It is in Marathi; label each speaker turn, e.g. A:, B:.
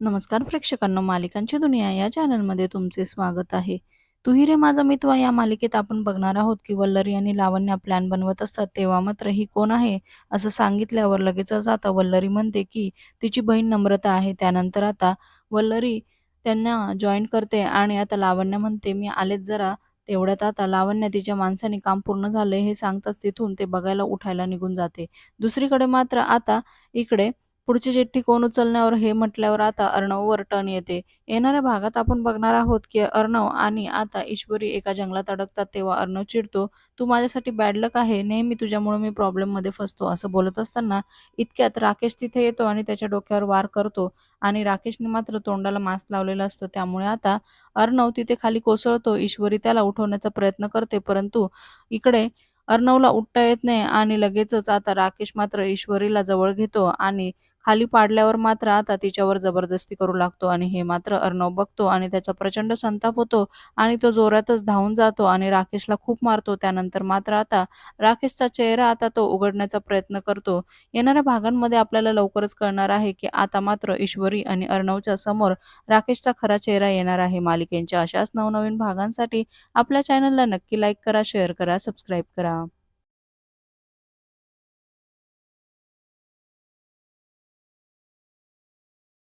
A: नमस्कार प्रेक्षकांनो मालिकांची दुनिया या चॅनलमध्ये तुमचे स्वागत आहे. तुही रे माझा मित्र या मालिकेत आपण बघणार आहोत की वल्लरी आणि लावण्य प्लॅन बनवत असतात तेव्हा मात्र ही कोण आहे? असं सांगितल्यावर लगेचच आता वल्लरी म्हणते की तिची बहीण नम्रता आहे. त्यानंतर आता वल्लरी त्यांना जॉईन करते आणि आता लावण्य म्हणते मी आलेच जरा. तेवढ्यात आता लावण्या तिच्या माणसाने काम पूर्ण झाले हे सांगताच तिथून ते बघायला उठायला निघून जाते. दुसरीकडे मात्र आता इकडे पुढची चिठ्ठी कोण उचलण्यावर हे म्हटल्यावर आता अर्णववर टन येते. येणाऱ्या भागात आपण बघणार आहोत की अर्णव आणि आता ईश्वरी एका जंगलात अडकतात तेव्हा अर्णव चिडतो तू माझ्यासाठी बॅड लक आहे नेहमी तुझ्यामुळे मी प्रॉब्लेममध्ये फसतो असं बोलत असताना इतक्यात राकेश तिथे येतो आणि त्याच्या डोक्यावर वार करतो आणि राकेशने मात्र तोंडाला मास्क लावलेलं असतं. त्यामुळे आता अर्णव तिथे खाली कोसळतो ईश्वरी त्याला उठवण्याचा प्रयत्न करते परंतु इकडे अर्णवला उठता येत नाही आणि लगेचच आता राकेश मात्र ईश्वरीला जवळ घेतो आणि खाली पाडल्यावर मात्र आता तिच्यावर जबरदस्ती करू लागतो आणि हे मात्र अर्णव बघतो आणि त्याचा प्रचंड संताप होतो आणि तो जोरातच धावून जातो आणि राकेशला खूप मारतो. त्यानंतर मात्र आता राकेशचा चेहरा आता तो उघडण्याचा प्रयत्न करतो. येणाऱ्या भागांमध्ये आपल्याला लवकरच कळणार आहे की आता मात्र ईश्वरी आणि अर्णवच्या समोर राकेशचा खरा चेहरा येणार आहे. मालिकेंच्या अशाच नवनवीन भागांसाठी आपल्या चॅनलला नक्की लाईक करा शेअर करा सबस्क्राईब करा.